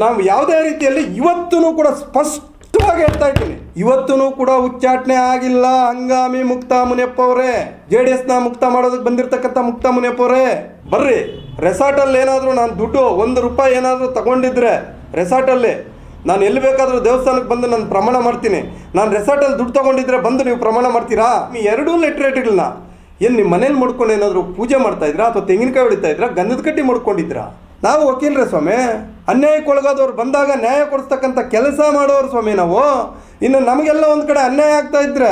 ನಾವು ಯಾವುದೇ ರೀತಿಯಲ್ಲಿ ಇವತ್ತೂ ಕೂಡ ಸ್ಪಷ್ಟವಾಗಿ ಹೇಳ್ತಾ ಇದ್ದೀನಿ. ಇವತ್ತೂ ಕೂಡ ಉಚ್ಚಾಟನೆ ಆಗಿಲ್ಲ, ಹಂಗಾಮಿ ಮುಕ್ತ ಮುನಿಯಪ್ಪ ಅವರೇ ಜೆ ಡಿ ಎಸ್ನ ಮುಕ್ತ ಮಾಡೋದಕ್ಕೆ ಬಂದಿರತಕ್ಕಂಥ ಮುಕ್ತ ಮುನಿಯಪ್ಪ ಅವರೇ ಬರ್ರಿ. ರೆಸಾರ್ಟಲ್ಲಿ ಏನಾದರೂ ನಾನು ದುಡ್ಡು, ಒಂದು ರೂಪಾಯಿ ಏನಾದರೂ ತಗೊಂಡಿದ್ರೆ ರೆಸಾರ್ಟಲ್ಲಿ, ನಾನು ಎಲ್ಲಿ ಬೇಕಾದರೂ ದೇವಸ್ಥಾನಕ್ಕೆ ಬಂದು ನಾನು ಪ್ರಮಾಣ ಮಾಡ್ತೀನಿ. ನಾನು ರೆಸಾರ್ಟಲ್ಲಿ ದುಡ್ಡು ತಗೊಂಡಿದ್ರೆ ಬಂದು ನೀವು ಪ್ರಮಾಣ ಮಾಡ್ತೀರಾ? ನೀವು ಎರಡೂ ಲೆಟ್ರೇಟ್ಗಳನ್ನ ಏನು ನಿಮ್ಮ ಮನೇಲಿ ಮುಡ್ಕೊಂಡು ಏನಾದರೂ ಪೂಜೆ ಮಾಡ್ತಾ ಇದ್ರಾ ಅಥವಾ ತೆಂಗಿನಕಾಯಿ ಹೊಡಿತಾ ಇದ್ರಾ? ಗಂಧದ ಕಟ್ಟಿ ಮುಡ್ಕೊಂಡಿದ್ರಾ ನಾವು ವಕೀಲರೇ ಸ್ವಾಮಿ. ಅನ್ಯಾಯಕ್ಕೆ ಒಳಗಾದವ್ರು ಬಂದಾಗ ನ್ಯಾಯ ಕೊಡಿಸ್ತಕ್ಕಂಥ ಕೆಲಸ ಮಾಡೋರು ಸ್ವಾಮಿ ನಾವು. ಇನ್ನು ನಮಗೆಲ್ಲ ಒಂದು ಕಡೆ ಅನ್ಯಾಯ ಆಗ್ತಾ ಇದ್ರೆ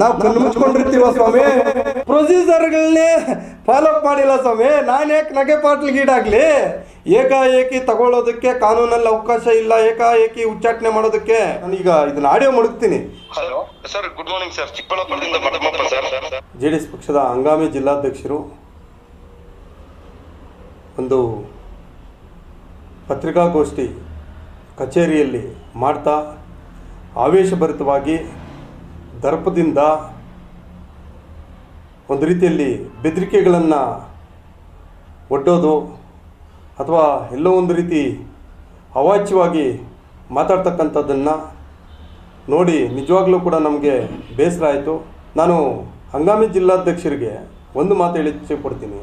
ನಾವು ಕಣ್ಣು ಮುಚ್ಕೊಂಡಿರ್ತೀವ ಸ್ವಾಮಿ. ಪ್ರೊಸೀಜರ್ಗಳನ್ನೇ ಫಾಲೋ ಅಪ್ ಮಾಡಿಲ್ಲ ಸ್ವಾಮಿ. ನಾನು ಯಾಕೆ ನಗೆ ಪಾಟ್ಲಿ ಈಡಾಗ್ಲಿ? ಏಕಾಏಕಿ ತಗೊಳ್ಳೋದಕ್ಕೆ ಕಾನೂನಲ್ಲಿ ಅವಕಾಶ ಇಲ್ಲ. ಏಕಾಏಕಿ ಉಚ್ಚಾಟನೆ ಮಾಡೋದಕ್ಕೆ ಈಗ ಇದನ್ನ audio ಮುಡುಕ್ತೀನಿ. Hello sir good morning sir ಚಿಕ್ಕಬಳ್ಳಾಪುರದಿಂದ Mathamappa sir. J D S ಪಕ್ಷದ ಹಂಗಾಮಿ ಜಿಲ್ಲಾಧ್ಯಕ್ಷರು ಒಂದು ಪತ್ರಿಕಾಗೋಷ್ಠಿ ಕಚೇರಿಯಲ್ಲಿ ಮಾಡ್ತಾ ಆವೇಶಭರಿತವಾಗಿ ದರ್ಪದಿಂದ ಒಂದು ರೀತಿಯಲ್ಲಿ ಬೆದರಿಕೆಗಳನ್ನು ಒಡ್ಡೋದು ಅಥವಾ ಎಲ್ಲೋ ಒಂದು ರೀತಿ ಅವಾಚ್ಯವಾಗಿ ಮಾತಾಡ್ತಕ್ಕಂಥದ್ದನ್ನು ನೋಡಿ ನಿಜವಾಗ್ಲೂ ಕೂಡ ನಮಗೆ ಬೇಸರ ಆಯಿತು. ನಾನು ಹಂಗಾಮಿ ಜಿಲ್ಲಾಧ್ಯಕ್ಷರಿಗೆ ಒಂದು ಮಾತು ಹೇಳಿ ಕೊಡ್ತೀನಿ.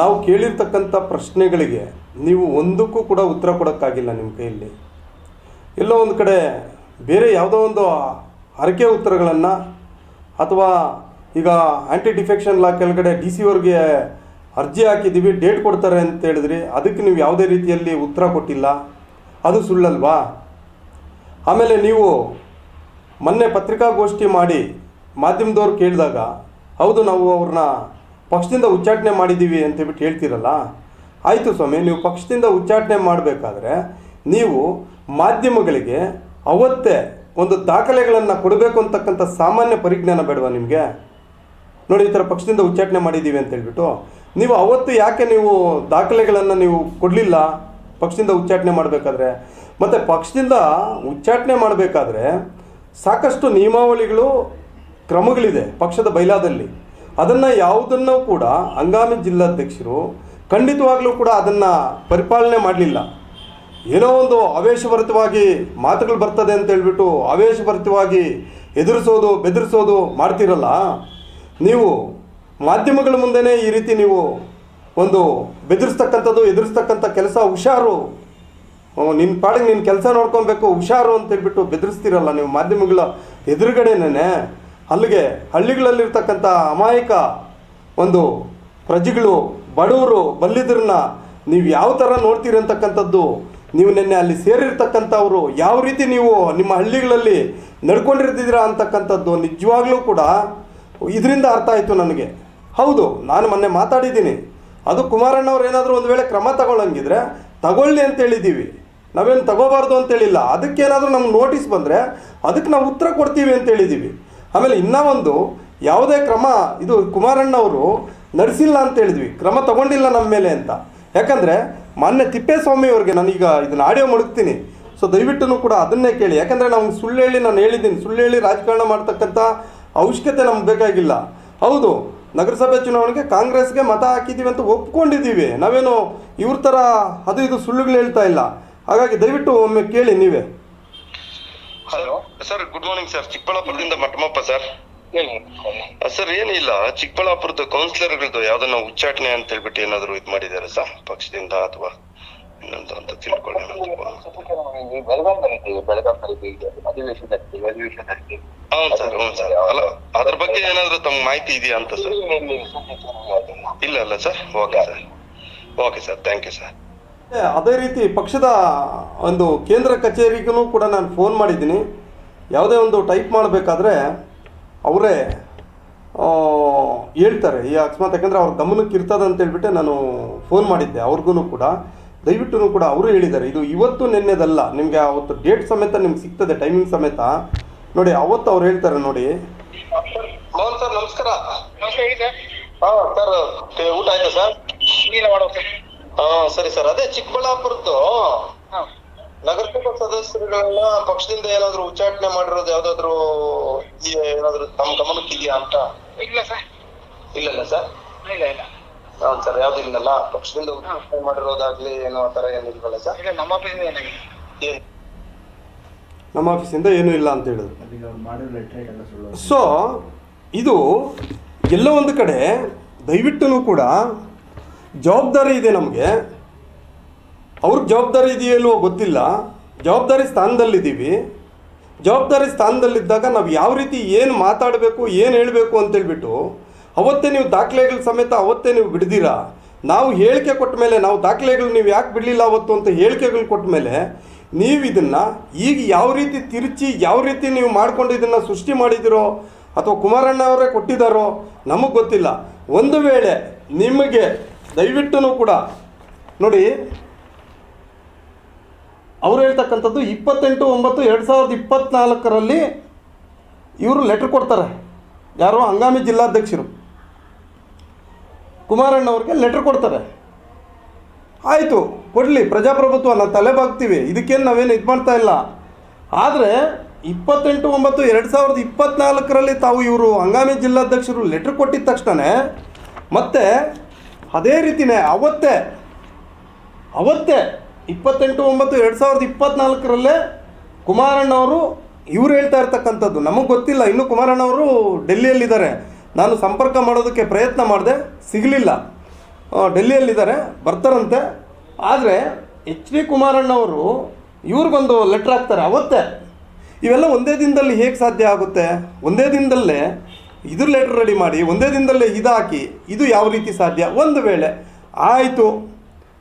ನಾವು ಕೇಳಿರ್ತಕ್ಕಂಥ ಪ್ರಶ್ನೆಗಳಿಗೆ ನೀವು ಒಂದಕ್ಕೂ ಕೂಡ ಉತ್ತರ ಕೊಡೋಕ್ಕಾಗಿಲ್ಲ ನಿಮ್ಮ ಕೈಯಲ್ಲಿ. ಎಲ್ಲೋ ಒಂದು ಕಡೆ ಬೇರೆ ಯಾವುದೋ ಒಂದು ಹರಕೆ ಉತ್ತರಗಳನ್ನು ಅಥವಾ ಈಗ ಆ್ಯಂಟಿ ಡಿಫೆಕ್ಷನ್ ಲಾ ಕೆಳಗಡೆ ಡಿ ಸಿ ಅವ್ರಿಗೆ ಅರ್ಜಿ ಹಾಕಿದ್ದೀವಿ ಡೇಟ್ ಕೊಡ್ತಾರೆ ಅಂತ ಹೇಳಿದ್ರಿ, ಅದಕ್ಕೆ ನೀವು ಯಾವುದೇ ರೀತಿಯಲ್ಲಿ ಉತ್ತರ ಕೊಟ್ಟಿಲ್ಲ. ಅದು ಸುಳ್ಳಲ್ವಾ? ಆಮೇಲೆ ನೀವು ಮೊನ್ನೆ ಪತ್ರಿಕಾಗೋಷ್ಠಿ ಮಾಡಿ ಮಾಧ್ಯಮದವ್ರು ಕೇಳಿದಾಗ, ಹೌದು ನಾವು ಅವ್ರನ್ನ ಪಕ್ಷದಿಂದ ಉಚ್ಚಾಟನೆ ಮಾಡಿದ್ದೀವಿ ಅಂತೇಳ್ಬಿಟ್ಟು ಹೇಳ್ತೀರಲ್ಲ? ಆಯಿತು ಸ್ವಾಮಿ, ನೀವು ಪಕ್ಷದಿಂದ ಉಚ್ಚಾಟನೆ ಮಾಡಬೇಕಾದ್ರೆ ನೀವು ಮಾಧ್ಯಮಗಳಿಗೆ ಅವತ್ತೇ ಒಂದು ದಾಖಲೆಗಳನ್ನು ಕೊಡಬೇಕು ಅಂತಕ್ಕಂಥ ಸಾಮಾನ್ಯ ಪರಿಜ್ಞಾನ ಬೇಡವಾ ನಿಮಗೆ? ನೋಡಿ, ಈ ಥರ ಪಕ್ಷದಿಂದ ಉಚ್ಚಾಟನೆ ಮಾಡಿದ್ದೀವಿ ಅಂತ ಹೇಳ್ಬಿಟ್ಟು ನೀವು ಅವತ್ತು ಯಾಕೆ ನೀವು ದಾಖಲೆಗಳನ್ನು ನೀವು ಕೊಡಲಿಲ್ಲ ಪಕ್ಷದಿಂದ ಉಚ್ಚಾಟನೆ ಮಾಡಬೇಕಾದ್ರೆ? ಮತ್ತು ಪಕ್ಷದಿಂದ ಉಚ್ಚಾಟನೆ ಮಾಡಬೇಕಾದ್ರೆ ಸಾಕಷ್ಟು ನಿಯಮಾವಳಿಗಳು, ಕ್ರಮಗಳಿದೆ ಪಕ್ಷದ ಬೈಲಾದಲ್ಲಿ. ಅದನ್ನು ಯಾವುದನ್ನು ಕೂಡ ಹಂಗಾಮಿ ಜಿಲ್ಲಾಧ್ಯಕ್ಷರು ಖಂಡಿತವಾಗಲೂ ಕೂಡ ಅದನ್ನು ಪರಿಪಾಲನೆ ಮಾಡಲಿಲ್ಲ. ಏನೋ ಒಂದು ಆವೇಶಭರಿತವಾಗಿ ಮಾತುಗಳು ಬರ್ತದೆ ಅಂತ ಹೇಳ್ಬಿಟ್ಟು ಆವೇಶಭರಿತವಾಗಿ ಎದುರಿಸೋದು, ಬೆದರಿಸೋದು ಮಾಡ್ತಿರಲ್ಲ. ನೀವು ಮಾಧ್ಯಮಗಳ ಮುಂದೆನೇ ಈ ರೀತಿ ನೀವು ಒಂದು ಬೆದರಿಸ್ತಕ್ಕಂಥದ್ದು, ಎದುರಿಸ್ತಕ್ಕಂಥ ಕೆಲಸ ಹುಷಾರು ನಿನ್ನ ಪಾಡಿಗೆ ನಿನ್ನ ಕೆಲಸ ನೋಡ್ಕೊಬೇಕು, ಹುಷಾರು ಅಂತ ಹೇಳಿಬಿಟ್ಟು ಬೆದರಿಸ್ತಿರಲ್ಲ ನೀವು ಮಾಧ್ಯಮಗಳ ಎದುರುಗಡೆನೇ ಅಲ್ಲಿಗೆ ಹಳ್ಳಿಗಳಲ್ಲಿರ್ತಕ್ಕಂಥ ಅಮಾಯಕ ಒಂದು ಪ್ರಜೆಗಳು, ಬಡವರು, ಬಲ್ಲಿದ್ರನ್ನ ನೀವು ಯಾವ ಥರ ನೋಡ್ತೀರಿ ಅಂತಕ್ಕಂಥದ್ದು, ನೀವು ನಿನ್ನೆ ಅಲ್ಲಿ ಸೇರಿರ್ತಕ್ಕಂಥವರು ಯಾವ ರೀತಿ ನೀವು ನಿಮ್ಮ ಹಳ್ಳಿಗಳಲ್ಲಿ ನಡ್ಕೊಂಡಿರ್ತಿದ್ದೀರಾ ಅಂತಕ್ಕಂಥದ್ದು ನಿಜವಾಗ್ಲೂ ಕೂಡ ಇದರಿಂದ ಅರ್ಥ ಆಯಿತು ನನಗೆ. ಹೌದು, ನಾನು ಮೊನ್ನೆ ಮಾತಾಡಿದ್ದೀನಿ. ಅದು ಕುಮಾರಣ್ಣವ್ರು ಏನಾದರೂ ಒಂದು ವೇಳೆ ಕ್ರಮ ತಗೊಳ್ಳಂಗಿದ್ರೆ ತಗೊಳ್ಳಿ ಅಂತ ಹೇಳಿದ್ದೀವಿ. ನಾವೇನು ತಗೋಬಾರ್ದು ಅಂತೇಳಿಲ್ಲ ಅದಕ್ಕೇನಾದರೂ ನಮ್ಗೆ ನೋಟಿಸ್ ಬಂದರೆ ಅದಕ್ಕೆ ನಾವು ಉತ್ತರ ಕೊಡ್ತೀವಿ ಅಂತ ಹೇಳಿದ್ದೀವಿ. ಆಮೇಲೆ ಇನ್ನೂ ಒಂದು ಯಾವುದೇ ಕ್ರಮ, ಇದು ಕುಮಾರಣ್ಣವರು ನಡೆಸಿಲ್ಲ ಅಂತ ಹೇಳಿದ್ವಿ. ಕ್ರಮ ತಗೊಂಡಿಲ್ಲ ನಮ್ಮ ಮೇಲೆ ಅಂತ. ಯಾಕಂದರೆ ಮಾನ್ಯ ತಿಪ್ಪೇಸ್ವಾಮಿ ಅವ್ರಿಗೆ ನಾನೀಗ ಇದನ್ನ ಆಡಿಯೋ ಮಡಗ್ತೀನಿ ಸೊ ದಯವಿಟ್ಟು ಕೂಡ ಅದನ್ನೇ ಕೇಳಿ. ಯಾಕಂದರೆ ನಾವು ಸುಳ್ಳು ಹೇಳಿ ನಾನು ಹೇಳಿದ್ದೀನಿ. ಸುಳ್ಳು ಹೇಳಿ ರಾಜಕಾರಣ ಮಾಡ್ತಕ್ಕಂಥ ಅವಶ್ಯಕತೆ ನಮ್ಗೆ ಬೇಕಾಗಿಲ್ಲ. ಹೌದು, ನಗರಸಭೆ ಚುನಾವಣೆಗೆ ಕಾಂಗ್ರೆಸ್ಗೆ ಮತ ಹಾಕಿದ್ದೀವಿ ಅಂತ ಒಪ್ಕೊಂಡಿದ್ದೀವಿ. ನಾವೇನು ಇವ್ರ ಥರ ಅದು ಇದು ಸುಳ್ಳುಗಳು ಹೇಳ್ತಾ ಇಲ್ಲ. ಹಾಗಾಗಿ ದಯವಿಟ್ಟು ಒಮ್ಮೆ ಕೇಳಿ ನೀವೇ. Hello sir good morning sir ಚಿಕ್ಕಬಳ್ಳಾಪುರದಿಂದ Mathamappa sir sir ಏನಿಲ್ಲ. ಚಿಕ್ಕಬಳ್ಳಾಪುರದ ಕೌನ್ಸಿಲರ್ಗಳದ್ದು ಯಾವ್ದನ್ನ ಉಚ್ಚಾಟನೆ ಅಂತ ಹೇಳ್ಬಿಟ್ಟು ಏನಾದ್ರು ಇದು ಮಾಡಿದಾರ ಸರ್ ಪಕ್ಷದಿಂದ ಅಥವಾ ಇನ್ನೊಂದು ಅಂತ ತಿಳ್ಕೊಳ್ಳೋಣ ಹೌದ್ ಸರ್ ಹ್ಞೂ ಸರ್ ಅಲ್ಲ ಅದ್ರ ಬಗ್ಗೆ ಏನಾದ್ರು ತಮ್ಗೆ ಮಾಹಿತಿ ಇದೆಯಾ ಅಂತ ಸರ್ ಇಲ್ಲ ಅಲ್ಲ sir okay sir okay sir thank you sir ಅದೇ ರೀತಿ ಪಕ್ಷದ ಒಂದು ಕೇಂದ್ರ ಕಚೇರಿಗೂ ಕೂಡ ನಾನು ಫೋನ್ ಮಾಡಿದ್ದೀನಿ. ಯಾವುದೇ ಒಂದು ಟೈಪ್ ಮಾಡಬೇಕಾದ್ರೆ ಅವರೇ ಹೇಳ್ತಾರೆ. ಈ ಅಕಸ್ಮಾತ್ ಯಾಕಂದರೆ ಅವ್ರ ಗಮನಕ್ಕೆ ಇರ್ತದೆ ಅಂತ ಹೇಳ್ಬಿಟ್ಟೆ ನಾನು ಫೋನ್ ಮಾಡಿದ್ದೆ. ಅವ್ರಿಗೂ ಕೂಡ. ದಯವಿಟ್ಟು ಕೂಡ ಅವರು ಹೇಳಿದ್ದಾರೆ. ಇದು ಇವತ್ತು ನಿನ್ನೆದಲ್ಲ. ನಿಮಗೆ ಅವತ್ತು ಡೇಟ್ ಸಮೇತ ನಿಮ್ಗೆ ಸಿಗ್ತದೆ ಟೈಮಿಂಗ್ ಸಮೇತ. ನೋಡಿ ಅವತ್ತು ಅವ್ರು ಹೇಳ್ತಾರೆ ನೋಡಿ. ಸರ್ ನಮಸ್ಕಾರ. ಸರ್ ಹಾ ಸರ್ ಊಟ ಆಯ್ತಾ ಸರ್? ನೀನು ಮಾಡೋ ಸರ್ ಹಾ ಸರಿ ಸರ್. ಅದೇ ಚಿಕ್ಕಬಳ್ಳಾಪುರದ್ದು. ಹಾಂ. ನಗರಸಭಾ ಸದಸ್ಯರುಗಳನ್ನ ಪಕ್ಷದಿಂದ ಏನಾದ್ರು ಉಚ್ಚಾಟನೆ ಮಾಡಿರೋದು ಯಾವ್ದಾದ್ರು? ಏನಾದ್ರು ತಮ್ಮ ಗಮನಕ್ಕೆ ಇದೆಯಾ ಅಂತ? ಇಲ್ಲ ಸರ್. ಇಲ್ಲಲ್ಲ ಸರ್. ಇಲ್ಲ ಇಲ್ಲ. ಹೌದ್ ಸರ್. ಯಾವ್ದು ಇಲ್ಲಲ್ಲ? ಪಕ್ಷದಿಂದ ಉಚ್ಚಾಟನೆ ಮಾಡಿರೋದಾಗ್ಲಿ ಏನೋ ಆತರ ಏನು ಏನಿಲ್ವಲ್ಲ ಸರ್? ಇಲ್ಲ ನಮ್ಮ ಏನಾಗಿದೆ? ಏನ್ ನಮ್ಮ ಆಫೀಸಿಂದ ಏನೂ ಇಲ್ಲ ಅಂತ ಹೇಳಿದ್ರು. ಅದೀಗ ಅವ್ರು ಮಾಡಿರೋ ಲೆಟ್ರ್ ಎಲ್ಲ ಸುಳ್ಳು. ಸೊ ಇದು ಎಲ್ಲ ಒಂದು ಕಡೆ ದಯವಿಟ್ಟು ಕೂಡ ಜವಾಬ್ದಾರಿ ಇದೆ ನಮಗೆ. ಅವ್ರಿಗೆ ಜವಾಬ್ದಾರಿ ಇದೆಯೋ ಇಲ್ವೋ ಗೊತ್ತಿಲ್ಲ. ಜವಾಬ್ದಾರಿ ಸ್ಥಾನದಲ್ಲಿದ್ದೀವಿ. ಜವಾಬ್ದಾರಿ ಸ್ಥಾನದಲ್ಲಿದ್ದಾಗ ನಾವು ಯಾವ ರೀತಿ ಏನು ಮಾತಾಡಬೇಕು, ಏನು ಹೇಳಬೇಕು ಅಂತೇಳ್ಬಿಟ್ಟು ಅವತ್ತೇ ನೀವು ದಾಖಲೆಗಳ ಸಮೇತ ಅವತ್ತೇ ನೀವು ಬಿಡ್ದಿರಾ? ನಾವು ಹೇಳಿಕೆ ಕೊಟ್ಟ ಮೇಲೆ ನಾವು ದಾಖಲೆಗಳು ನೀವು ಯಾಕೆ ಬಿಡಲಿಲ್ಲ ಅವತ್ತು ಅಂತ ಹೇಳಿಕೆಗಳು ಕೊಟ್ಟ ಮೇಲೆ ನೀವು ಇದನ್ನು ಈಗ ಯಾವ ರೀತಿ ತಿರುಚಿ, ಯಾವ ರೀತಿ ನೀವು ಮಾಡ್ಕೊಂಡು ಇದನ್ನು ಸೃಷ್ಟಿ ಮಾಡಿದಿರೋ ಅಥವಾ ಕುಮಾರಣ್ಣ ಅವರೇ ಕೊಟ್ಟಿದ್ದಾರೋ ನಮಗೆ ಗೊತ್ತಿಲ್ಲ. ಒಂದು ವೇಳೆ ನಿಮಗೆ ದಯವಿಟ್ಟು ಕೂಡ. ನೋಡಿ, ಅವರು ಹೇಳ್ತಕ್ಕಂಥದ್ದು ಇಪ್ಪತ್ತೆಂಟು, ಒಂಬತ್ತು, ಎರಡು ಸಾವಿರದ ಇಪ್ಪತ್ತ್ನಾಲ್ಕರಲ್ಲಿ ಇವರು ಲೆಟ್ರ್ ಕೊಡ್ತಾರೆ. ಯಾರೋ ಹಂಗಾಮಿ ಜಿಲ್ಲಾಧ್ಯಕ್ಷರು. ಕುಮಾರಣ್ಣವ್ರಿಗೆ ಲೆಟ್ರ್ ಕೊಡ್ತಾರೆ. ಆಯಿತು, ಕೊಡಲಿ, ಪ್ರಜಾಪ್ರಭುತ್ವ, ನಾವು ತಲೆ ಬಾಗ್ತೀವಿ ಇದಕ್ಕೇನು ನಾವೇನು ಇದು ಮಾಡ್ತಾ ಇಲ್ಲ. ಆದರೆ, ಇಪ್ಪತ್ತೆಂಟು, ಒಂಬತ್ತು, ಎರಡು ಸಾವಿರದ ಇಪ್ಪತ್ತ್ನಾಲ್ಕರಲ್ಲಿ ತಾವು ಇವರು ಹಂಗಾಮಿ ಜಿಲ್ಲಾಧ್ಯಕ್ಷರು ಲೆಟ್ರ್ ಕೊಟ್ಟಿದ್ದ ತಕ್ಷಣ ಮತ್ತೆ ಅದೇ ರೀತಿನೇ ಅವತ್ತೇ ಅವತ್ತೇ ಇಪ್ಪತ್ತೆಂಟು, ಒಂಬತ್ತು, ಎರಡು ಸಾವಿರದ ಇಪ್ಪತ್ತ್ನಾಲ್ಕರಲ್ಲೇ ಕುಮಾರಣ್ಣವರು ಇವ್ರು ಹೇಳ್ತಾ ಇರ್ತಕ್ಕಂಥದ್ದು. ನಮಗೆ ಗೊತ್ತಿಲ್ಲ, ಇನ್ನೂ ಕುಮಾರಣ್ಣವರು ಡೆಲ್ಲಿಯಲ್ಲಿದ್ದಾರೆ. ನಾನು ಸಂಪರ್ಕ ಮಾಡೋದಕ್ಕೆ ಪ್ರಯತ್ನ ಮಾಡಿದೆ, ಸಿಗಲಿಲ್ಲ. ಡೆಲ್ಲಿಯಲ್ಲಿದ್ದಾರೆ, ಬರ್ತಾರಂತೆ. ಆದರೆ ಎಚ್ ಡಿ ಕುಮಾರಣ್ಣವರು ಇವ್ರಿಗೊಂದು ಲೆಟ್ರ್ ಹಾಕ್ತಾರೆ, ಅವತ್ತೇ. ಇವೆಲ್ಲ ಒಂದೇ ದಿನದಲ್ಲಿ ಹೇಗೆ ಸಾಧ್ಯ ಆಗುತ್ತೆ? ಒಂದೇ ದಿನದಲ್ಲೇ ಇದು ಲೆಟ್ರ್ ರೆಡಿ ಮಾಡಿ ಒಂದೇ ದಿನದಲ್ಲೇ ಇದಾಕಿ ಇದು ಯಾವ ರೀತಿ ಸಾಧ್ಯ? ಒಂದು ವೇಳೆ ಆಯಿತು,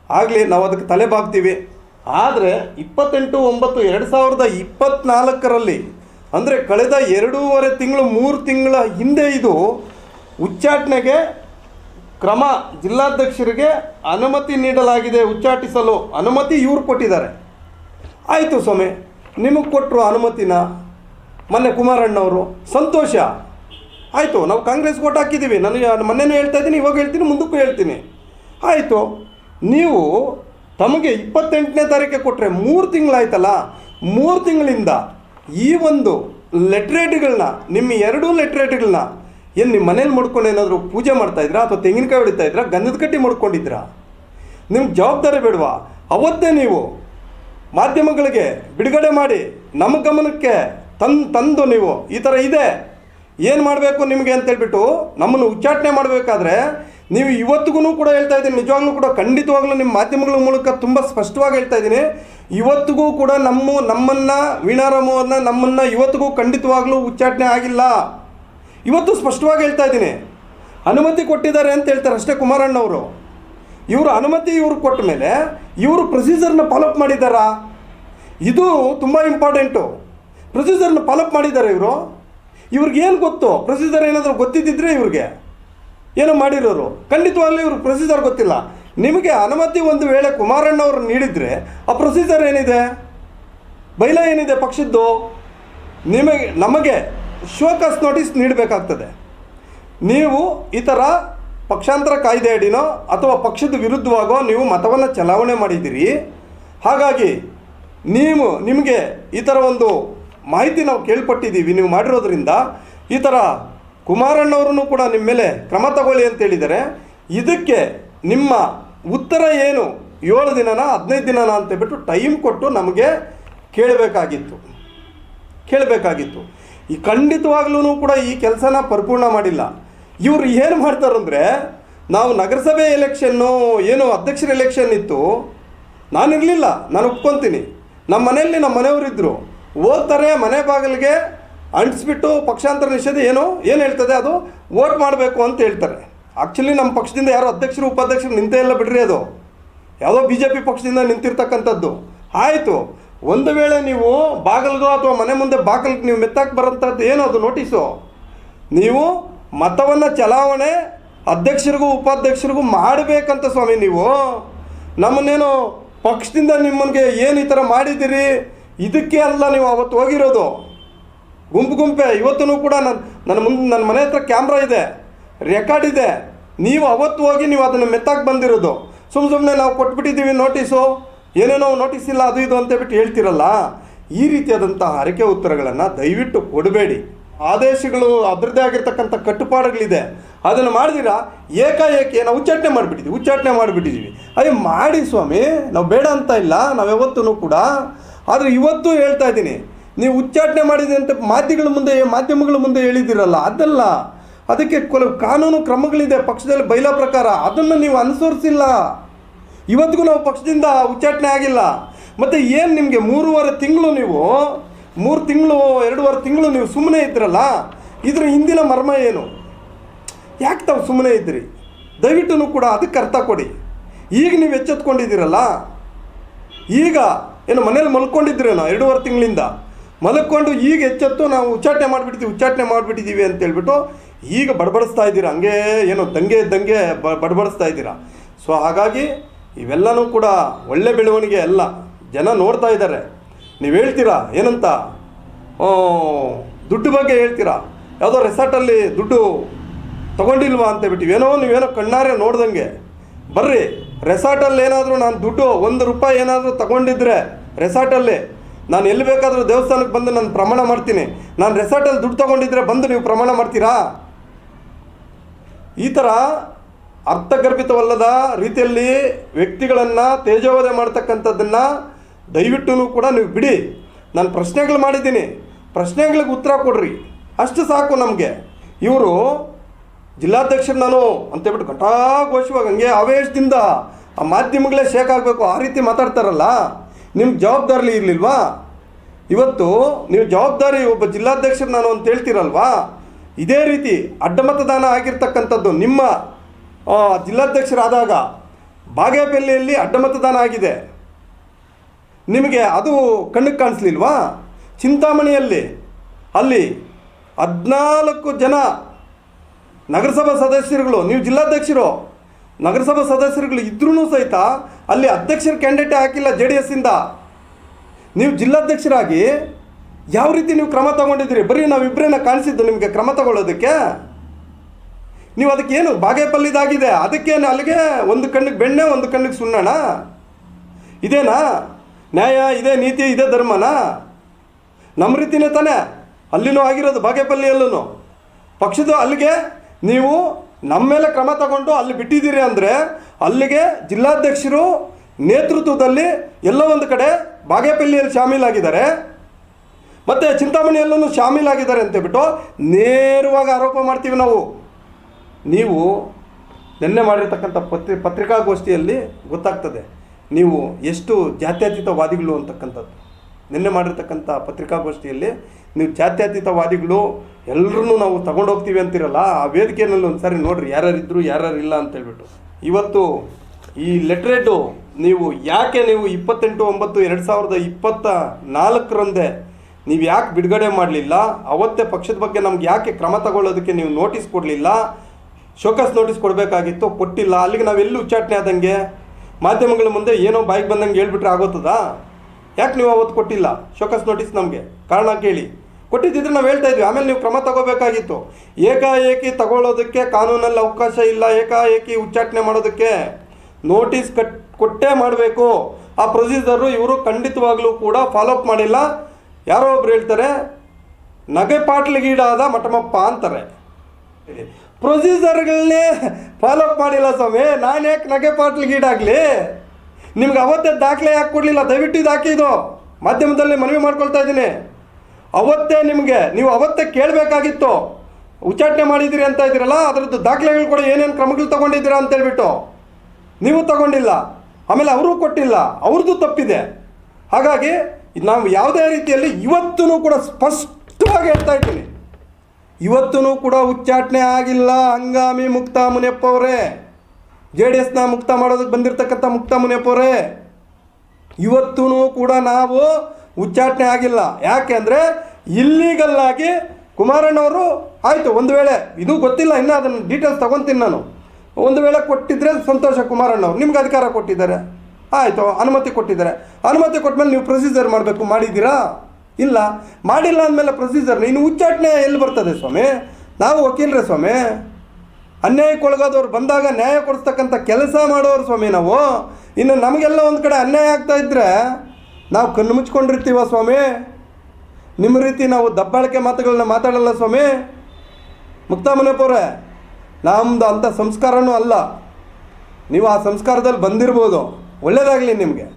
ಆಗಲಿ ನಾವು ಅದಕ್ಕೆ ತಲೆ ಬಾಗ್ತೀವಿ. ಆದರೆ ಇಪ್ಪತ್ತೆಂಟು, ಒಂಬತ್ತು, ಎರಡು ಸಾವಿರದ ಇಪ್ಪತ್ತ್ನಾಲ್ಕರಲ್ಲಿ ಅಂದರೆ ಕಳೆದ ಎರಡೂವರೆ ತಿಂಗಳು, ಮೂರು ತಿಂಗಳ ಹಿಂದೆ ಇದು ಉಚ್ಚಾಟನೆಗೆ ಕ್ರಮ ಜಿಲ್ಲಾಧ್ಯಕ್ಷರಿಗೆ ಅನುಮತಿ ನೀಡಲಾಗಿದೆ ಉಚ್ಚಾಟಿಸಲು. ಅನುಮತಿ ಇವರು ಕೊಟ್ಟಿದ್ದಾರೆ. ಆಯಿತು ಸ್ವಾಮಿ, ನಿಮಗೆ ಕೊಟ್ಟರು ಅನುಮತಿನ ಮೊನ್ನೆ ಕುಮಾರಣ್ಣವರು. ಸಂತೋಷ. ಆಯಿತು, ನಾವು ಕಾಂಗ್ರೆಸ್ ಓಟ್ ಹಾಕಿದ್ದೀವಿ. ನಾನು ಮೊನ್ನೆನೂ ಹೇಳ್ತಾ ಇದ್ದೀನಿ, ಇವಾಗ ಹೇಳ್ತೀನಿ, ಮುಂದಕ್ಕೂ ಹೇಳ್ತೀನಿ. ಆಯಿತು, ನೀವು ತಮಗೆ ಇಪ್ಪತ್ತೆಂಟನೇ ತಾರೀಕೆ ಕೊಟ್ಟರೆ ಮೂರು ತಿಂಗಳಾಯ್ತಲ್ಲ, ಮೂರು ತಿಂಗಳಿಂದ ಈ ಒಂದು ಲೆಟ್ರೇಟ್ಗಳನ್ನ, ನಿಮ್ಮ ಎರಡೂ ಲೆಟ್ರೇಟ್ಗಳನ್ನ ಏನು ನಿಮ್ಮ ಮನೇಲಿ ಮಾಡ್ಕೊಂಡು ಏನಾದರೂ ಪೂಜೆ ಮಾಡ್ತಾಯಿದ್ರಾ ಅಥವಾ ತೆಂಗಿನಕಾಯಿ ಹೊಡಿತಾ ಇದ್ರಾ? ಗಂಧದ ಕಟ್ಟಿ ಮಾಡ್ಕೊಂಡಿದ್ರಾ? ನಿಮ್ಗೆ ಜವಾಬ್ದಾರಿ ಬೇಡವಾ. ಅವತ್ತೇ ನೀವು ಮಾಧ್ಯಮಗಳಿಗೆ ಬಿಡುಗಡೆ ಮಾಡಿ, ನಮ್ಮ ಗಮನಕ್ಕೆ ತಂದು ತಂದು ನೀವು ಈ ಥರ ಇದೆ. ಏನು ಮಾಡಬೇಕು ನಿಮಗೆ ಅಂತೇಳ್ಬಿಟ್ಟು ನಮ್ಮನ್ನು ಉಚ್ಚಾಟನೆ ಮಾಡಬೇಕಾದ್ರೆ ನೀವು ಇವತ್ತಿಗೂ ಕೂಡ ಹೇಳ್ತಾ ಇದ್ದೀನಿ, ನಿಜವಾಗ್ಲೂ ಕೂಡ ಖಂಡಿತವಾಗ್ಲೂ ನಿಮ್ಮ ಮಾಧ್ಯಮಗಳ ಮೂಲಕ ತುಂಬ ಸ್ಪಷ್ಟವಾಗಿ ಹೇಳ್ತಾ ಇದ್ದೀನಿ. ಇವತ್ತಿಗೂ ಕೂಡ ನಮ್ಮ, ನಮ್ಮನ್ನು ವೀಣಾರಾಮವನ್ನು ನಮ್ಮನ್ನು ಇವತ್ತಿಗೂ ಖಂಡಿತವಾಗ್ಲೂ ಉಚ್ಚಾಟನೆ ಆಗಿಲ್ಲ. ಇವತ್ತು ಸ್ಪಷ್ಟವಾಗಿ ಹೇಳ್ತಾ ಇದ್ದೀನಿ. ಅನುಮತಿ ಕೊಟ್ಟಿದ್ದಾರೆ ಅಂತ ಹೇಳ್ತಾರೆ ಅಷ್ಟೇ ಕುಮಾರಣ್ಣವರು ಇವರು ಅನುಮತಿ ಇವರು ಕೊಟ್ಟ ಮೇಲೆ ಇವರು ಪ್ರೊಸೀಜರ್ನ ಫಾಲೋಅಪ್ ಮಾಡಿದ್ದಾರಾ? ಇದು ತುಂಬ ಇಂಪಾರ್ಟೆಂಟು ಪ್ರೊಸೀಜರ್ನ ಫಾಲೋಅಪ್ ಮಾಡಿದ್ದಾರೆ ಇವರು. ಇವ್ರಿಗೆ ಏನು ಗೊತ್ತು? ಪ್ರೊಸೀಜರ್ ಏನಾದರೂ ಗೊತ್ತಿದ್ದಿದ್ರೆ ಇವ್ರಿಗೆ. ಏನೋ ಮಾಡಿರೋರು. ಖಂಡಿತವಾಗ್ಲೂ ಇವ್ರಿಗೆ ಪ್ರೊಸೀಜರ್ ಗೊತ್ತಿಲ್ಲ. ನಿಮಗೆ ಅನುಮತಿ ಒಂದು ವೇಳೆ ಕುಮಾರಣ್ಣವ್ರು ನೀಡಿದರೆ, ಆ ಪ್ರೊಸೀಜರ್ ಏನಿದೆ? ಬೈಲ ಏನಿದೆ ಪಕ್ಷದ್ದು? ನಿಮಗೆ, ನಮಗೆ ಶೋಕಾಸ್ ನೋಟಿಸ್ ನೀಡಬೇಕಾಗ್ತದೆ. ನೀವು ಈ ಥರ ಪಕ್ಷಾಂತರ ಕಾಯ್ದೆ ಅಡಿನೋ ಅಥವಾ ಪಕ್ಷದ ವಿರುದ್ಧವಾಗೋ ನೀವು ಮತವನ್ನು ಚಲಾವಣೆ ಮಾಡಿದ್ದೀರಿ. ಹಾಗಾಗಿ, ನೀವು ನಿಮಗೆ ಈ ಥರ ಒಂದು ಮಾಹಿತಿ ನಾವು ಕೇಳ್ಪಟ್ಟಿದ್ದೀವಿ. ನೀವು ಮಾಡಿರೋದ್ರಿಂದ ಈ ಥರ ಕುಮಾರಣ್ಣವ್ರೂ ಕೂಡ ನಿಮ್ಮ ಮೇಲೆ ಕ್ರಮ ತಗೊಳ್ಳಿ ಅಂತ ಹೇಳಿದ್ದಾರೆ. ಇದಕ್ಕೆ ನಿಮ್ಮ ಉತ್ತರ ಏನು? ಏಳು ದಿನನ, ಹದಿನೈದು ದಿನನ ಅಂತೇಳ್ಬಿಟ್ಟು ಟೈಮ್ ಕೊಟ್ಟು ನಮಗೆ ಕೇಳಬೇಕಾಗಿತ್ತು. ಕೇಳಬೇಕಾಗಿತ್ತು. ಈ ಖಂಡಿತವಾಗ್ಲೂ ಕೂಡ ಈ ಕೆಲಸನ ಪರಿಪೂರ್ಣ ಮಾಡಿಲ್ಲ. ಇವರು ಏನು ಮಾಡ್ತಾರಂದರೆ, ನಾವು ನಗರಸಭೆ ಎಲೆಕ್ಷನ್ನು ಏನು ಅಧ್ಯಕ್ಷರ ಎಲೆಕ್ಷನ್ ಇತ್ತು. ನಾನಿರಲಿಲ್ಲ. ನಾನು ಒಪ್ಕೊತೀನಿ. ನಮ್ಮ ಮನೆಯಲ್ಲಿ ನಮ್ಮ ಮನೆಯವರಿದ್ದರು ಹೋಗ್ತಾರೆ ಮನೆ ಬಾಗಿಲಿಗೆ ಅಂಟಿಸ್ಬಿಟ್ಟು ಪಕ್ಷಾಂತರ ನಿಷೇಧ ಏನು? ಏನು ಹೇಳ್ತದೆ ಅದು? ವೋಟ್ ಮಾಡಬೇಕು ಅಂತ ಹೇಳ್ತಾರೆ. ಆ್ಯಕ್ಚುಲಿ ನಮ್ಮ ಪಕ್ಷದಿಂದ ಯಾರೋ ಅಧ್ಯಕ್ಷರು, ಉಪಾಧ್ಯಕ್ಷರು ನಿಂತೇ ಇಲ್ಲ ಬಿಡ್ರಿ ಅದು. ಯಾವುದೋ ಬಿ ಜೆ ಪಿ ಪಕ್ಷದಿಂದ ನಿಂತಿರ್ತಕ್ಕಂಥದ್ದು. ಆಯಿತು. ಒಂದು ವೇಳೆ ನೀವು ಬಾಗಿಲ್ಗೋ ಅಥವಾ ಮನೆ ಮುಂದೆ ಬಾಗಿಲಿಗೆ ನೀವು ಮೆತ್ತಾಕಿ ಬರೋಂಥದ್ದು ಏನು ಅದು ನೋಟಿಸು ನೀವು ಮತವನ್ನು ಚಲಾವಣೆ ಅಧ್ಯಕ್ಷರಿಗೂ, ಉಪಾಧ್ಯಕ್ಷರಿಗೂ ಮಾಡಬೇಕಂತ ಸ್ವಾಮಿ ನೀವು. ನಮ್ಮನ್ನೇನು ಪಕ್ಷದಿಂದ ನಿಮ್ಮನಿಗೆ ಏನು ಈ ಥರ ಮಾಡಿದ್ದೀರಿ? ಇದಕ್ಕೆ ಅಲ್ಲ ನೀವು ಅವತ್ತು ಹೋಗಿರೋದು. ಗುಂಪು ಗುಂಪೆ ಇವತ್ತೂ ಕೂಡ ನನ್ನ ನನ್ನ ಮುಂದೆ ನನ್ನ ಮನೆ ಹತ್ರ ಕ್ಯಾಮ್ರಾ ಇದೆ. ರೆಕಾರ್ಡ್ ಇದೆ. ನೀವು ಅವತ್ತು ಹೋಗಿ ನೀವು ಅದನ್ನು ಮೆತ್ತಾಗಿ ಬಂದಿರೋದು. ಸುಮ್ಮ ಸುಮ್ಮನೆ ನಾವು ಕೊಟ್ಬಿಟ್ಟಿದ್ದೀವಿ ನೋಟಿಸು. ಏನೇನೋ ನೋಟಿಸ್ ಇಲ್ಲ, ಅದು ಇದು ಅಂತ ಬಿಟ್ಟು ಹೇಳ್ತಿರಲ್ಲ. ಈ ರೀತಿಯಾದಂಥ ಹರಕೆ ಉತ್ತರಗಳನ್ನು ದಯವಿಟ್ಟು ಕೊಡಬೇಡಿ. ಆದೇಶಗಳು ಅದರದ್ದೇ ಆಗಿರ್ತಕ್ಕಂಥ ಕಟ್ಟುಪಾಡುಗಳಿದೆ. ಅದನ್ನು ಮಾಡಿದಿರಾ? ಏಕಾಏಕಿ ನಾವು ಉಚ್ಚಾಟನೆ ಮಾಡಿಬಿಟ್ಟಿದ್ದೀವಿ ಉಚ್ಚಾಟನೆ ಮಾಡಿಬಿಟ್ಟಿದ್ದೀವಿ ಅಯ್ಯೋ, ಮಾಡಿ ಸ್ವಾಮಿ, ನಾವು ಬೇಡ ಅಂತ ಇಲ್ಲ, ನಾವು ಯಾವತ್ತೂ ಕೂಡ ಆದರೆ ಇವತ್ತು ಹೇಳ್ತಾ ಇದ್ದೀನಿ, ನೀವು ಉಚ್ಚಾಟನೆ ಮಾಡಿದೆ ಮಾತಿಗಳ ಮುಂದೆ, ಮಾಧ್ಯಮಗಳ ಮುಂದೆ ಹೇಳಿದ್ದೀರಲ್ಲ, ಅದಲ್ಲ. ಅದಕ್ಕೆ ಕೆಲವು ಕಾನೂನು ಕ್ರಮಗಳಿದೆ, ಪಕ್ಷದಲ್ಲಿ ಬೈಲಾ ಪ್ರಕಾರ. ಅದನ್ನು ನೀವು ಅನುಸರಿಸಿಲ್ಲ. ಇವತ್ತಿಗೂ ನಾವು ಪಕ್ಷದಿಂದ ಉಚ್ಚಾಟನೆ ಆಗಿಲ್ಲ. ಮತ್ತು ಏನು ನಿಮಗೆ ಮೂರುವರೆ ತಿಂಗಳು ನೀವು, ಮೂರು ತಿಂಗಳು, ಎರಡೂವರೆ ತಿಂಗಳು ನೀವು ಸುಮ್ಮನೆ ಇದ್ರಲ್ಲ, ಇದ್ರ ಹಿಂದಿನ ಮರ್ಮ ಏನು? ಯಾಕೆ ತಾವು ಸುಮ್ಮನೆ ಇದ್ರಿ? ದಯವಿಟ್ಟು ಕೂಡ ಅದಕ್ಕೆ ಅರ್ಥ ಕೊಡಿ. ಈಗ ನೀವು ಎಚ್ಚೆತ್ಕೊಂಡಿದ್ದೀರಲ್ಲ. ಈಗ ಏನು ಮನೇಲಿ ಮಲ್ಕೊಂಡಿದ್ರೇನೋ, ಎರಡೂವರೆ ತಿಂಗಳಿಂದ. ಮಲ್ಕೊಂಡು ಈಗ ಎಚ್ಚೆತ್ತು ನಾವು ಉಚ್ಚಾಟನೆ ಮಾಡಿಬಿಡ್ತೀವಿ ಉಚ್ಚಾಟನೆ ಮಾಡಿಬಿಟ್ಟಿದ್ದೀವಿ ಅಂತ ಹೇಳ್ಬಿಟ್ಟು ಈಗ ಬಡಬಡಿಸ್ತಾ ಇದ್ದೀರಾ? ಹಂಗೆ ಏನೋ ದಂಗೆ ದಂಗೆ ಬ, ಬಡಬಡಿಸ್ತಾ ಇದ್ದೀರಾ? ಸೊ ಹಾಗಾಗಿ ಇವೆಲ್ಲನೂ ಕೂಡ ಒಳ್ಳೆ ಬೆಳವಣಿಗೆ ಅಲ್ಲ. ಜನ ನೋಡ್ತಾ ಇದ್ದಾರೆ. ನೀವು ಹೇಳ್ತೀರಾ? ಏನಂತ? ದುಡ್ಡು ಬಗ್ಗೆ ಹೇಳ್ತೀರಾ? ಯಾವುದೋ ರೆಸಾರ್ಟಲ್ಲಿ ದುಡ್ಡು ತಗೊಂಡಿಲ್ವಾ ಅಂತ ಬಿಟ್ಟು ಏನೋ ನೀವೇನೋ ಕಣ್ಣಾರೆ ನೋಡ್ದಂಗೆ. ಬರ್ರಿ. ರೆಸಾರ್ಟಲ್ಲಿ ಏನಾದರೂ ನಾನು ದುಡ್ಡು ಒಂದು ರೂಪಾಯಿ ಏನಾದರೂ ತಗೊಂಡಿದ್ರೆ ರೆಸಾರ್ಟಲ್ಲಿ ನಾನು ಎಲ್ಲಿ ಬೇಕಾದರೂ ದೇವಸ್ಥಾನಕ್ಕೆ ಬಂದು ನಾನು ಪ್ರಮಾಣ ಮಾಡ್ತೀನಿ. ನಾನು ರೆಸಾರ್ಟಲ್ಲಿ ದುಡ್ಡು ತಗೊಂಡಿದ್ರೆ ಬಂದು ನೀವು ಪ್ರಮಾಣ ಮಾಡ್ತೀರಾ? ಈ ಥರ ಅರ್ಥಗರ್ಭಿತವಲ್ಲದ ರೀತಿಯಲ್ಲಿ ವ್ಯಕ್ತಿಗಳನ್ನು ತೇಜೋವಧೆ ಮಾಡ್ತಕ್ಕಂಥದ್ದನ್ನು ದಯವಿಟ್ಟು ಕೂಡ ನೀವು ಬಿಡಿ. ನಾನು ಪ್ರಶ್ನೆಗಳು ಮಾಡಿದ್ದೀನಿ. ಪ್ರಶ್ನೆಗಳಿಗೆ ಉತ್ತರ ಕೊಡ್ರಿ. ಅಷ್ಟು ಸಾಕು ನಮಗೆ. ಇವರು ಜಿಲ್ಲಾಧ್ಯಕ್ಷರು ನಾನು ಅಂತೇಳ್ಬಿಟ್ಟು ಘಟಾಘೋಷವಾಗಿ ಹಂಗೆ ಆವೇಶದಿಂದ ಆ ಮಾಧ್ಯಮಗಳೇ ಶೇಕ್ ಆಗಬೇಕು, ಆ ರೀತಿ ಮಾತಾಡ್ತಾರಲ್ಲ ನಿಮ್ಮ ಜವಾಬ್ದಾರಿ ಇರಲಿಲ್ವಾ? ಇವತ್ತು ನೀವು ಜವಾಬ್ದಾರಿ ಒಬ್ಬ ಜಿಲ್ಲಾಧ್ಯಕ್ಷರು ನಾನು ಅಂತ ಹೇಳ್ತೀರಲ್ವಾ? ಇದೇ ರೀತಿ ಅಡ್ಡಮತದಾನ ಆಗಿರ್ತಕ್ಕಂಥದ್ದು ನಿಮ್ಮ ಜಿಲ್ಲಾಧ್ಯಕ್ಷರಾದಾಗ ಬಾಗೇಪಲ್ಲಿಯಲ್ಲಿ ಅಡ್ಡಮತದಾನ ಆಗಿದೆ. ನಿಮಗೆ ಅದು ಕಣ್ಣಿಗೆ ಕಾಣಿಸ್ಲಿಲ್ವಾ? ಚಿಂತಾಮಣಿಯಲ್ಲಿ ಅಲ್ಲಿ ಹದಿನಾಲ್ಕು ಜನ ನಗರಸಭಾ ಸದಸ್ಯರುಗಳು, ನೀವು ಜಿಲ್ಲಾಧ್ಯಕ್ಷರು, ನಗರಸಭಾ ಸದಸ್ಯರುಗಳು ಇದ್ರೂ ಸಹಿತ ಅಲ್ಲಿ ಅಧ್ಯಕ್ಷರ ಕ್ಯಾಂಡಿಡೇಟ್ ಹಾಕಿಲ್ಲ ಜೆ ಡಿ ಎಸ್ಸಿಂದ ನೀವು ಜಿಲ್ಲಾಧ್ಯಕ್ಷರಾಗಿ ಯಾವ ರೀತಿ ನೀವು ಕ್ರಮ ತಗೊಂಡಿದ್ದೀರಿ? ಬರೀ ನಾವಿಬ್ಬರೇನ ಕಾಣಿಸಿದ್ದು ನಿಮಗೆ ಕ್ರಮ ತಗೊಳ್ಳೋದಕ್ಕೆ? ನೀವು ಅದಕ್ಕೆ ಏನು ಬಾಗೇಪಲ್ಲಿದಾಗಿದೆ, ಅದಕ್ಕೇನು ಅಲ್ಲಿಗೆ ಒಂದು ಕಣ್ಣಿಗೆ ಬೆಣ್ಣೆ, ಒಂದು ಕಣ್ಣಿಗೆ ಸುಣ್ಣಣ ಇದೇನಾ? ನ್ಯಾಯ, ಇದೇ ನೀತಿ, ಇದೇ ಧರ್ಮನಾ? ನಮ್ಮ ರೀತಿನೇ ತಾನೇ, ಅಲ್ಲಿನೂ ಆಗಿರೋದು ಬಾಗೇಪಲ್ಲಿಯಲ್ಲೂ ಪಕ್ಷದ ಅಲ್ಲಿಗೆ ನೀವು ನಮ್ಮ ಮೇಲೆ ಕ್ರಮ ತಗೊಂಡು ಅಲ್ಲಿ ಬಿಟ್ಟಿದ್ದೀರಿ ಅಂದರೆ ಅಲ್ಲಿಗೆ ಜಿಲ್ಲಾಧ್ಯಕ್ಷರು ನೇತೃತ್ವದಲ್ಲಿ ಎಲ್ಲ ಒಂದು ಕಡೆ ಬಾಗೇಪಲ್ಲಿಯಲ್ಲಿ ಶಾಮೀಲಾಗಿದ್ದಾರೆ. ಮತ್ತು ಚಿಂತಾಮಣಿಯಲ್ಲೂ ಶಾಮೀಲಾಗಿದ್ದಾರೆ ಅಂತೇಳ್ಬಿಟ್ಟು ಬಿಟ್ಟು ನೇರವಾಗಿ ಆರೋಪ ಮಾಡ್ತೀವಿ ನಾವು. ನೀವು ನಿನ್ನೆ ಮಾಡಿರ್ತಕ್ಕಂಥ ಪತ್ರಿ ಪತ್ರಿಕಾಗೋಷ್ಠಿಯಲ್ಲಿ ಗೊತ್ತಾಗ್ತದೆ. ನೀವು ಎಷ್ಟು ಜಾತ್ಯತೀತವಾದಿಗಳು ಅಂತಕ್ಕಂಥದ್ದು. ನಿನ್ನೆ ಮಾಡಿರ್ತಕ್ಕಂಥ ಪತ್ರಿಕಾಗೋಷ್ಠಿಯಲ್ಲಿ ನೀವು ಜಾತ್ಯತೀತವಾದಿಗಳು ಎಲ್ಲರನ್ನೂ ನಾವು ತಗೊಂಡೋಗ್ತೀವಿ ಅಂತಿರಲ್ಲ, ಆ ವೇದಿಕೆಯಲ್ಲಿ ಒಂದು ಸಾರಿ ನೋಡ್ರಿ ಯಾರ್ಯಾರಿದ್ರು ಅಂತ ಹೇಳ್ಬಿಟ್ಟು. ಇವತ್ತು ಈ ಲೆಟ್ರೇಟು ನೀವು ಯಾಕೆ ನೀವು ಇಪ್ಪತ್ತೆಂಟು, ಒಂಬತ್ತು, ಎರಡು ಸಾವಿರದ ಇಪ್ಪತ್ತ ನಾಲ್ಕರಂದೇ ನೀವು ಯಾಕೆ ಬಿಡುಗಡೆ ಮಾಡಲಿಲ್ಲ? ಅವತ್ತೇ ಪಕ್ಷದ ಬಗ್ಗೆ ನಮ್ಗೆ ಯಾಕೆ ಕ್ರಮ ತಗೊಳ್ಳೋದಕ್ಕೆ ನೀವು ನೋಟಿಸ್ ಕೊಡಲಿಲ್ಲ? ಶೋಕಸ್ ನೋಟಿಸ್ ಕೊಡಬೇಕಾಗಿತ್ತು, ಕೊಟ್ಟಿಲ್ಲ. ಅಲ್ಲಿಗೆ ನಾವೆಲ್ಲೂ ಉಚ್ಚಾಟನೆ ಆದಂಗೆ. ಮಾಧ್ಯಮಗಳ ಮುಂದೆ ಏನೋ ಬಾಯಿಗೆ ಬಂದಂಗೆ ಹೇಳ್ಬಿಟ್ರೆ ಆಗೋತದಾ? ಯಾಕೆ ನೀವು ಅವತ್ತು ಕೊಟ್ಟಿಲ್ಲ? ಶೋಕಸ್ ನೋಟಿಸ್ ನಮಗೆ. ಕಾರಣ ಕೇಳಿ. ಕೊಟ್ಟಿದ್ದಿದ್ರೆ ನಾವು ಹೇಳ್ತಾ ಇದ್ವಿ, ಆಮೇಲೆ ನೀವು ಕ್ರಮ ತಗೋಬೇಕಾಗಿತ್ತು. ಏಕಾಏಕಿ ತಗೊಳ್ಳೋದಕ್ಕೆ ಕಾನೂನಲ್ಲಿ ಅವಕಾಶ ಇಲ್ಲ, ಏಕಾಏಕಿ ಉಚ್ಚಾಟನೆ ಮಾಡೋದಕ್ಕೆ ನೋಟಿಸ್ ಕಟ್, ಕೊಟ್ಟೇ ಮಾಡಬೇಕು. ಆ ಪ್ರೊಸೀಜರು ಇವರು ಖಂಡಿತವಾಗ್ಲೂ ಕೂಡ ಫಾಲೋಅಪ್ ಮಾಡಿಲ್ಲ. ಯಾರೋ ಒಬ್ರು ಹೇಳ್ತಾರೆ, ನಗೆ ಪಾಟ್ಲಿಗೀಡಾದ ಮಠಮಪ್ಪ ಅಂತಾರೆ. ಪ್ರೊಸೀಜರ್ಗಳನ್ನೇ ಫಾಲೋಅಪ್ ಮಾಡಿಲ್ಲ ಸ್ವಾಮಿ. ನಾನು ಯಾಕೆ ನಗೆ ಪಾಟ್ಲಿಗೀಡಾಗಲಿ ನಿಮ್ಗೆ ಅವತ್ತೇ ದಾಖಲೆ ಯಾಕೆ ಕೊಡಲಿಲ್ಲ ದಯವಿಟ್ಟು ಇದು ಹಾಕಿ ಇದು. ಮಾಧ್ಯಮದಲ್ಲಿ ಮನವಿ ಮಾಡ್ಕೊಳ್ತಾ ಇದ್ದೀನಿ. ಅವತ್ತೇ ನಿಮಗೆ, ನೀವು ಅವತ್ತೇ ಕೇಳಬೇಕಾಗಿತ್ತು. ಉಚ್ಚಾಟನೆ ಮಾಡಿದ್ದೀರಿ ಅಂತ ಇದ್ದೀರಲ್ಲ, ಅದರದ್ದು ದಾಖಲೆಗಳು ಕೂಡ ಏನೇನು ಕ್ರಮಗಳು ತೊಗೊಂಡಿದ್ದೀರಾ ಅಂತ ಹೇಳ್ಬಿಟ್ಟು. ನೀವು ತಗೊಂಡಿಲ್ಲ, ಆಮೇಲೆ ಅವರು ಕೊಟ್ಟಿಲ್ಲ, ಅವ್ರದ್ದು ತಪ್ಪಿದೆ. ಹಾಗಾಗಿ ನಾವು ಯಾವುದೇ ರೀತಿಯಲ್ಲಿ ಇವತ್ತೂ ಕೂಡ ಸ್ಪಷ್ಟವಾಗಿ ಹೇಳ್ತಾ ಇದ್ದೀನಿ. ಇವತ್ತೂ ಕೂಡ ಉಚ್ಚಾಟನೆ ಆಗಿಲ್ಲ, ಹಂಗಾಮಿ ಮುಕ್ತ ಮುನಿಯಪ್ಪ ಅವರೇ. ಜೆ ಡಿ ಎಸ್ನ ಮುಕ್ತ ಮಾಡೋದಕ್ಕೆ ಬಂದಿರತಕ್ಕಂಥ ಮುಕ್ತ ಮುನಿಯಪ್ಪವರೇ ಇವತ್ತೂ ಕೂಡ ನಾವು ಉಚ್ಚಾಟನೆ ಆಗಿಲ್ಲ. ಯಾಕೆ ಅಂದರೆ ಇಲ್ಲೀಗಲ್ ಆಗಿ ಕುಮಾರಣ್ಣವರು, ಆಯಿತು, ಒಂದು ವೇಳೆ ಇದು ಗೊತ್ತಿಲ್ಲ, ಇನ್ನು ಅದನ್ನು ಡೀಟೇಲ್ಸ್ ತಗೊತೀನಿ ನಾನು. ಒಂದು ವೇಳೆ ಕೊಟ್ಟಿದ್ದರೆ ಸಂತೋಷ ಕುಮಾರಣ್ಣವ್ರು. ನಿಮ್ಗೆ ಅಧಿಕಾರ ಕೊಟ್ಟಿದ್ದಾರೆ. ಆಯಿತು, ಅನುಮತಿ ಕೊಟ್ಟಿದ್ದಾರೆ. ಅನುಮತಿ ಕೊಟ್ಮೇಲೆ ನೀವು ಪ್ರೊಸೀಜರ್ ಮಾಡಬೇಕು. ಮಾಡಿದ್ದೀರಾ? ಇಲ್ಲ. ಮಾಡಿಲ್ಲ ಅಂದಮೇಲೆ ಪ್ರೊಸೀಜರ್ನ ಇನ್ನು ಉಚ್ಚಾಟನೆ ಎಲ್ಲಿ ಬರ್ತದೆ ಸ್ವಾಮಿ? ನಾವು ವಕೀಲರೇ ಸ್ವಾಮಿ. ಅನ್ಯಾಯಕ್ಕೊಳಗಾದವ್ರು ಬಂದಾಗ ನ್ಯಾಯ ಕೊಡಿಸ್ತಕ್ಕಂಥ ಕೆಲಸ ಮಾಡೋರು ಸ್ವಾಮಿ ನಾವು. ಇನ್ನು ನಮಗೆಲ್ಲ ಒಂದು ಕಡೆ ಅನ್ಯಾಯ ಆಗ್ತಾ ಇದ್ರೆ ನಾವು ಕಣ್ಣು ಮುಚ್ಕೊಂಡಿರ್ತೀವ ಸ್ವಾಮಿ? ನಿಮ್ಮ ರೀತಿ ನಾವು ದಬ್ಬಾಳಿಕೆ ಮಾತುಗಳನ್ನ ಮಾತಾಡಲ್ಲ ಸ್ವಾಮಿ? ಮುಕ್ತಾಮನಪುರೇ ನಮ್ದು ಅಂಥ ಸಂಸ್ಕಾರನೂ ಅಲ್ಲ. ನೀವು ಆ ಸಂಸ್ಕಾರದಲ್ಲಿ ಬಂದಿರ್ಬೋದು. ಒಳ್ಳೆಯದಾಗಲಿ ನಿಮಗೆ.